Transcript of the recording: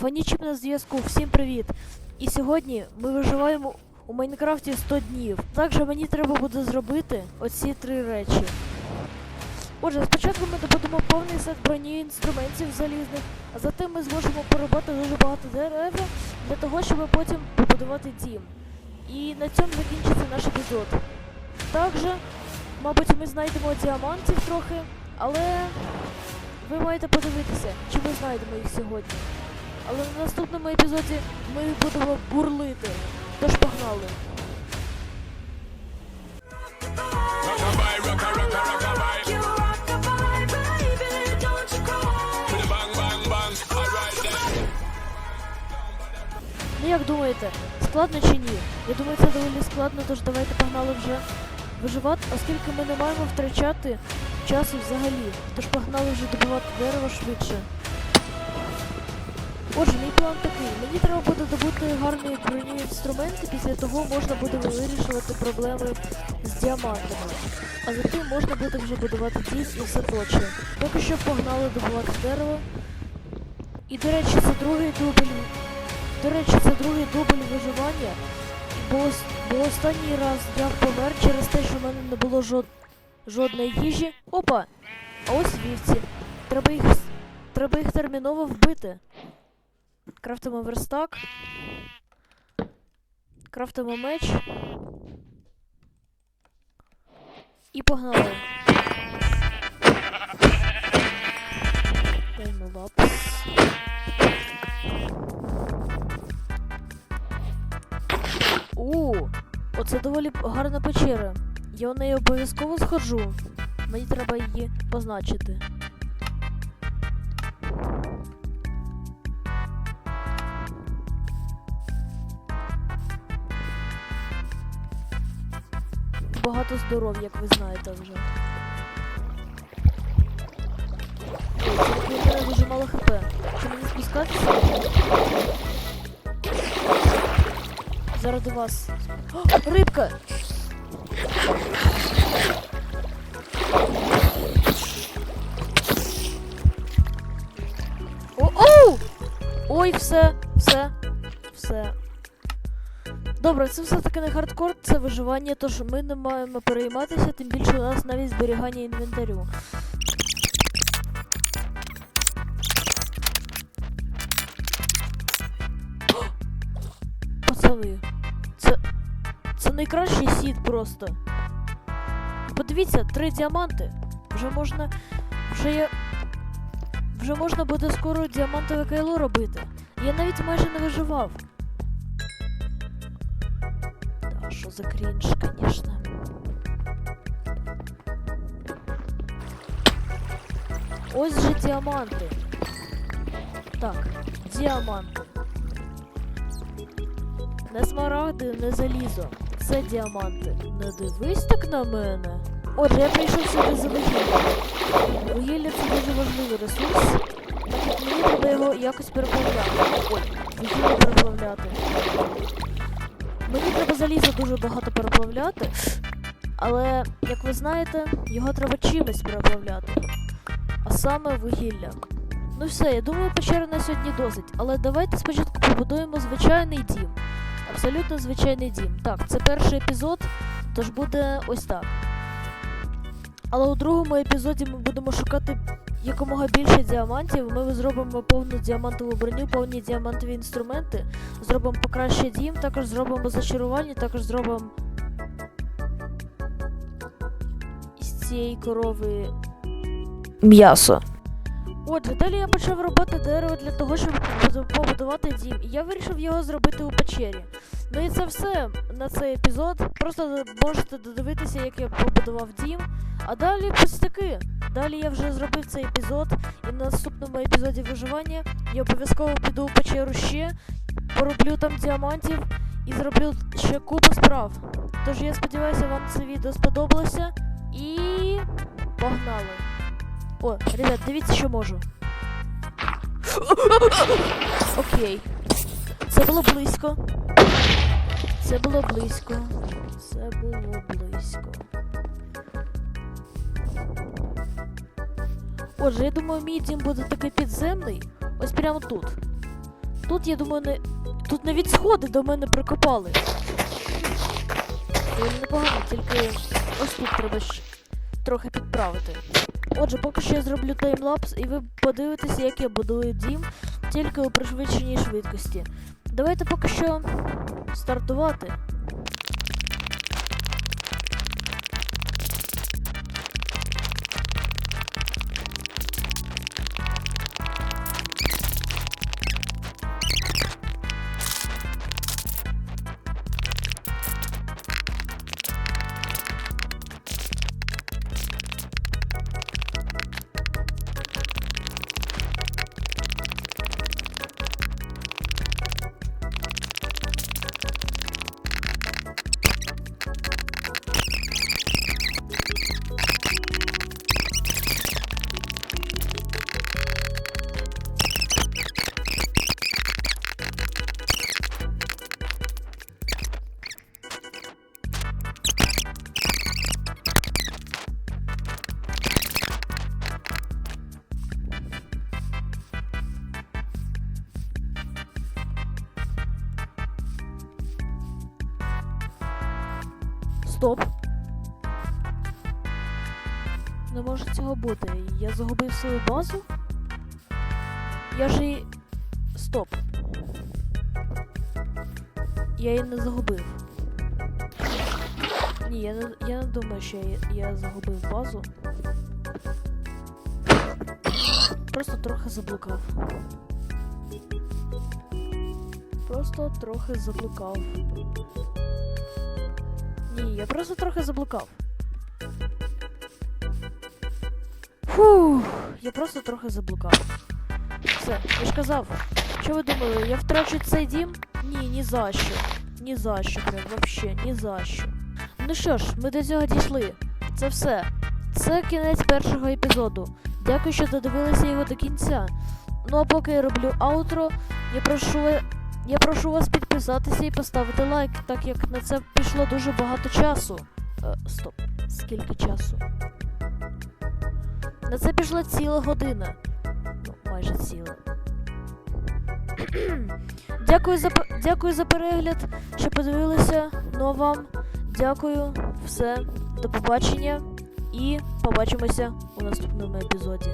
Фанічіп на зв'язку, всім привіт! І сьогодні ми виживаємо у Майнкрафті 100 днів. Також мені треба буде зробити оці три речі. Отже, спочатку ми добудемо повний сет броні інструментів залізних, а затим ми зможемо порубати дуже багато дерева для того, щоб потім побудувати дім. І на цьому закінчиться наш епізод. Також, мабуть, ми знайдемо діамантів трохи, але ви маєте подивитися, чи ми знайдемо їх сьогодні. Але на наступному епізоді ми будемо бурлити. Тож погнали. Ну як думаєте, складно чи ні? Я думаю, це доволі складно, тож давайте погнали вже виживати, оскільки ми не маємо втрачати часу взагалі. Тож погнали вже добувати дерево швидше. Отже, мій план такий. Мені треба буде добути гарні броню інструменти, після того можна буде вирішувати проблеми з діамантами. А затим можна буде вже будувати дім і все проче. Поки що погнали добувати дерево. І до речі, це другий дубль. До речі, це другий дубль виживання. Бо, бо останній раз я помер через те, що в мене не було жод... жодної їжі. Опа! А ось вівці. Треба їх. Треба їх терміново вбити. Крафтимо верстак. Крафтимо меч. І погнали. Тайм лапс. У, оце доволі гарна печера. Я в неї обов'язково сходжу. Мені треба її позначити. Багато здоров'я, як ви знаєте вже. Тільки мене дуже мало хп. Чи мені спускатися? Заради вас. О, рибка! О, оу! Ой, все, все, все. Добре, це все-таки не хардкор, це виживання, тож ми не маємо перейматися, тим більше у нас навіть зберігання інвентарю. Пацани, це. Це найкращий сіт просто. Подивіться, три діаманти. Вже можна. Вже є. Вже можна буде скоро діамантове кайло робити. Я навіть майже не виживав. Що за крінж, звісно. Ось же діаманти. Так, діаманти. Не смарагди, не залізо. Це діаманти. Не дивись так на мене. Отже, я прийшов сюди за вугіллям. Вугілля це дуже важливий ресурс. Мені треба його якось переплавляти. Ой, вугілля переплавляти. Мені треба залізо дуже багато переплавляти. Але, як ви знаєте, його треба чимось переплавляти. А саме вугілля. Ну все, я думаю, печери на сьогодні досить. Але давайте спочатку побудуємо звичайний дім. Абсолютно звичайний дім. Так, це перший епізод, тож буде ось так. Але у другому епізоді ми будемо шукати якомога більше діамантів. Ми зробимо повну діамантову броню, повні діамантові інструменти, зробимо покраще дім, також зробимо зачарування, також зробимо із цієї корови м'ясо. Отже, далі я почав робити дерево для того, щоб побудувати дім. І я вирішив його зробити у печері. Ну і це все на цей епізод. Просто можете додивитися, як я побудував дім. А далі пустяки. Далі я вже зробив цей епізод, і на наступному епізоді виживання я обов'язково піду у печеру ще, пороблю там діамантів і зроблю ще купу справ. Тож я сподіваюся, вам це відео сподобалося. І погнали! О, ребят, дивіться, що можу. Окей. Це було близько. Це було близько. Це було близько. Отже, я думаю, мій дім буде такий підземний. Ось прямо тут. Тут, я думаю, не. Тут навіть сходи до мене прикопали. Доволі непогано, тільки ось тут треба ж трохи підправити. Отже, поки що я зроблю таймлапс, і ви подивитеся, як я будую дім, тільки у пришвидшеній швидкості. Давайте поки що стартувати. Стоп. Не може цього бути. Я загубив свою базу. Я ж її. Стоп. Я її не загубив. Ні, я не, я не думаю, що я, я загубив базу. Просто трохи заблукав. Просто трохи заблукав. Ні, я просто трохи заблукав. Фух, я просто трохи заблукав. Все, я ж казав. Що ви думали, я втрачу цей дім? Ні, ні за що. Ні за що, прям вообще, ні за що. Ну що ж, ми до цього дійшли. Це все. Це кінець першого епізоду. Дякую, що додивилися його до кінця. Ну а поки я роблю аутро, я прошу я прошу вас підписатися і поставити лайк, так як на це пішло дуже багато часу. Е, стоп, скільки часу? На це пішла ціла година. Ну, майже ціла. дякую, за, дякую за перегляд, що подивилися. Ну а вам дякую, все, до побачення і побачимося у наступному епізоді.